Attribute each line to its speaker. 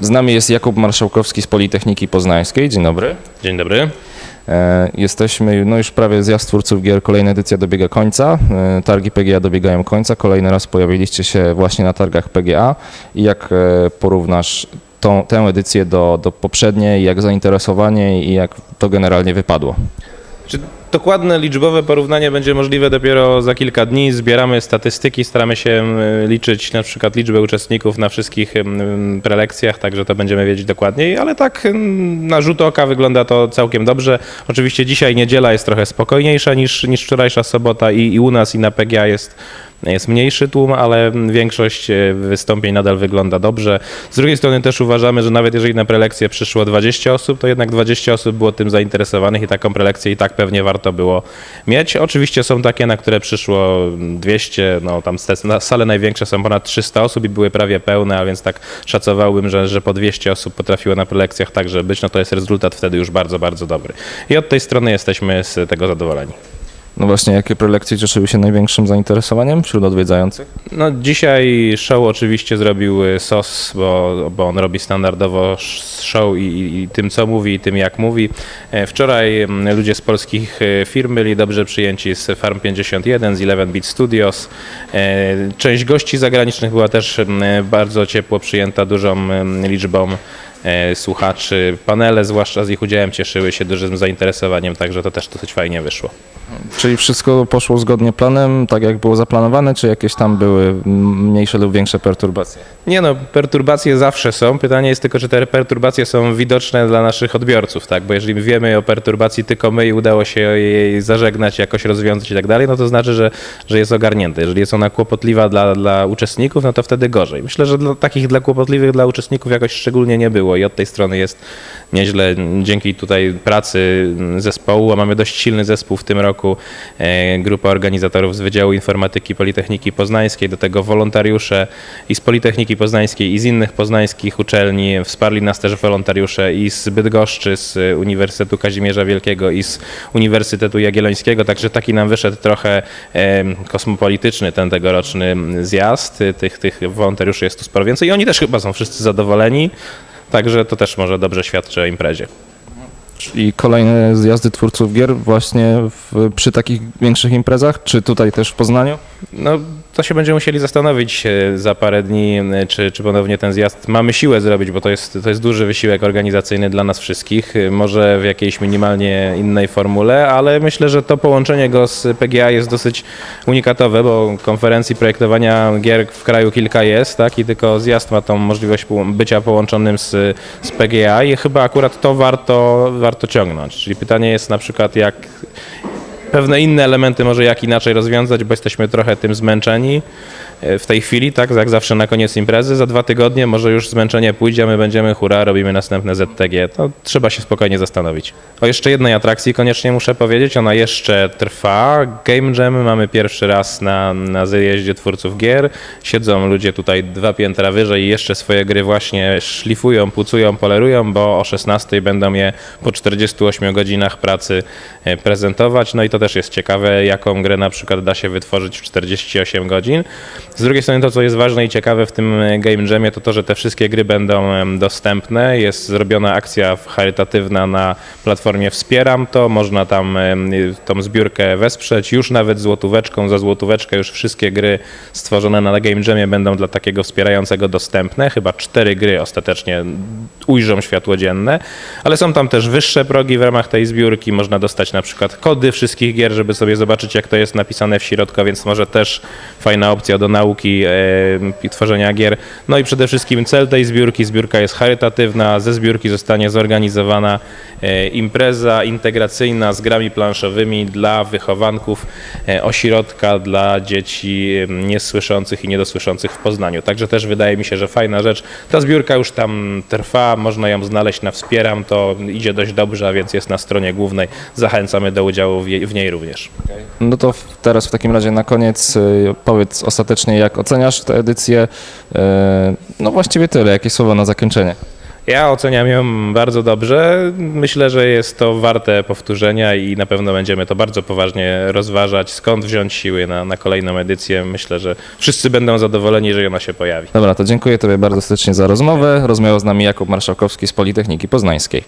Speaker 1: Z nami jest Jakub Marszałkowski z Politechniki Poznańskiej. Dzień dobry.
Speaker 2: Dzień dobry.
Speaker 1: E, Jesteśmy, no już prawie zjazd twórców gier, kolejna edycja dobiega końca. E, Targi PGA dobiegają końca. Kolejny raz pojawiliście się właśnie na targach PGA. I jak e, porównasz tą, tę edycję do, do poprzedniej, jak zainteresowanie i jak to generalnie wypadło?
Speaker 2: Dokładne liczbowe porównanie będzie możliwe dopiero za kilka dni? Zbieramy statystyki, staramy się liczyć na przykład liczbę uczestników na wszystkich prelekcjach, także to będziemy wiedzieć dokładniej, ale tak na rzut oka wygląda to całkiem dobrze. Oczywiście dzisiaj niedziela jest trochę spokojniejsza niż, niż wczorajsza sobota i, i u nas i na PGA jest jest mniejszy tłum, ale większość e, wystąpień nadal wygląda dobrze. Z drugiej strony też uważamy, że nawet jeżeli na prelekcję przyszło 20 osób, to jednak 20 osób było tym zainteresowanych i taką prelekcję i tak pewnie warto było mieć. Oczywiście są takie, na które przyszło 200, no tam sale największe są ponad 300 osób i były prawie pełne, a więc tak szacowałbym, że, że po 200 osób potrafiło na prelekcjach także być, no to jest rezultat wtedy już bardzo, bardzo dobry. I od tej strony jesteśmy z tego zadowoleni.
Speaker 1: No właśnie, jakie prelekcje cieszyły się największym zainteresowaniem wśród odwiedzających?
Speaker 2: No dzisiaj show oczywiście zrobił SOS, bo, bo on robi standardowo show i, i, i tym co mówi i tym jak mówi. E, Wczoraj mm, ludzie z polskich e, firm byli dobrze przyjęci z Farm 51, z 11 Bit Studios. E, Część gości zagranicznych była też mm, bardzo ciepło przyjęta dużą mm, liczbą słuchaczy. Panele, zwłaszcza z ich udziałem, cieszyły się dużym zainteresowaniem, także to też dosyć fajnie wyszło.
Speaker 1: Czyli wszystko poszło zgodnie planem, tak jak było zaplanowane, czy jakieś tam były mniejsze lub większe perturbacje?
Speaker 2: Nie no, perturbacje zawsze są. Pytanie jest tylko, czy te perturbacje są widoczne dla naszych odbiorców, tak? Bo jeżeli wiemy o perturbacji tylko my i udało się jej zażegnać, jakoś rozwiązać i tak dalej, no to znaczy, że, że jest ogarnięte. Jeżeli jest ona kłopotliwa dla, dla uczestników, no to wtedy gorzej. Myślę, że dla, takich dla kłopotliwych dla uczestników jakoś szczególnie nie było i od tej strony jest nieźle dzięki tutaj pracy zespołu, a mamy dość silny zespół w tym roku, e, grupa organizatorów z Wydziału Informatyki Politechniki Poznańskiej, do tego wolontariusze i z Politechniki Poznańskiej i z innych poznańskich uczelni. Wsparli nas też wolontariusze i z Bydgoszczy, z Uniwersytetu Kazimierza Wielkiego i z Uniwersytetu Jagiellońskiego, także taki nam wyszedł trochę e, kosmopolityczny ten tegoroczny zjazd. Tych, tych wolontariuszy jest tu sporo więcej i oni też chyba są wszyscy zadowoleni. Także to też może dobrze świadczy o imprezie.
Speaker 1: I kolejne zjazdy twórców gier właśnie w, przy takich większych imprezach, czy tutaj też w Poznaniu?
Speaker 2: No, to się będziemy musieli zastanowić e, za parę dni, e, czy, czy ponownie ten zjazd mamy siłę zrobić, bo to jest, to jest duży wysiłek organizacyjny dla nas wszystkich. E, Może w jakiejś minimalnie innej formule, ale myślę, że to połączenie go z PGA jest dosyć unikatowe, bo konferencji projektowania gier w kraju kilka jest, tak? I tylko zjazd ma tą możliwość bycia połączonym z, z PGA i chyba akurat to warto, warto ciągnąć. Czyli pytanie jest na przykład, jak pewne inne elementy może jak inaczej rozwiązać, bo jesteśmy trochę tym zmęczeni w tej chwili, tak, jak zawsze na koniec imprezy. Za dwa tygodnie może już zmęczenie pójdzie, my będziemy hura, robimy następne ZTG. To trzeba się spokojnie zastanowić. O jeszcze jednej atrakcji koniecznie muszę powiedzieć, ona jeszcze trwa. Game Jam mamy pierwszy raz na, na zjeździe twórców gier. Siedzą ludzie tutaj dwa piętra wyżej i jeszcze swoje gry właśnie szlifują, pucują, polerują, bo o 16 będą je po 48 godzinach pracy e, prezentować. No i to też jest ciekawe, jaką grę na przykład da się wytworzyć w 48 godzin. Z drugiej strony to, co jest ważne i ciekawe w tym e, Game Jamie, to to, że te wszystkie gry będą dostępne. Jest zrobiona akcja charytatywna na platformie Wspieram to. Można tam em, tą zbiórkę wesprzeć. Już nawet złotóweczką, za złotóweczkę już wszystkie gry stworzone na Game Jamie będą dla takiego wspierającego dostępne. Chyba cztery gry ostatecznie ujrzą światło dzienne, ale są tam też wyższe progi w ramach tej zbiórki. Można dostać na przykład kody wszystkich gier, żeby sobie zobaczyć, jak to jest napisane w środku, więc może też fajna opcja do nauki e, i tworzenia gier. No i przede wszystkim cel tej zbiórki, zbiórka jest charytatywna, ze zbiórki zostanie zorganizowana e, impreza integracyjna z grami planszowymi dla wychowanków e, ośrodka dla dzieci niesłyszących i niedosłyszących w Poznaniu. Także też wydaje mi się, że fajna rzecz. Ta zbiórka już tam trwa, można ją znaleźć na Wspieram, to idzie dość dobrze, a więc jest na stronie głównej. Zachęcamy do udziału w jej- w niej również.
Speaker 1: No to teraz w takim razie na koniec y, powiedz ostatecznie, jak oceniasz tę edycję. Y, No właściwie tyle, jakieś słowa na zakończenie.
Speaker 2: Ja oceniam ją bardzo dobrze. Myślę, że jest to warte powtórzenia i na pewno będziemy to bardzo poważnie rozważać, skąd wziąć siły na, na kolejną edycję. Myślę, że wszyscy będą zadowoleni, jeżeli ona się pojawi.
Speaker 1: Dobra, to dziękuję Tobie bardzo serdecznie za rozmowę. Rozmawiał z nami Jakub Marszałkowski z Politechniki Poznańskiej.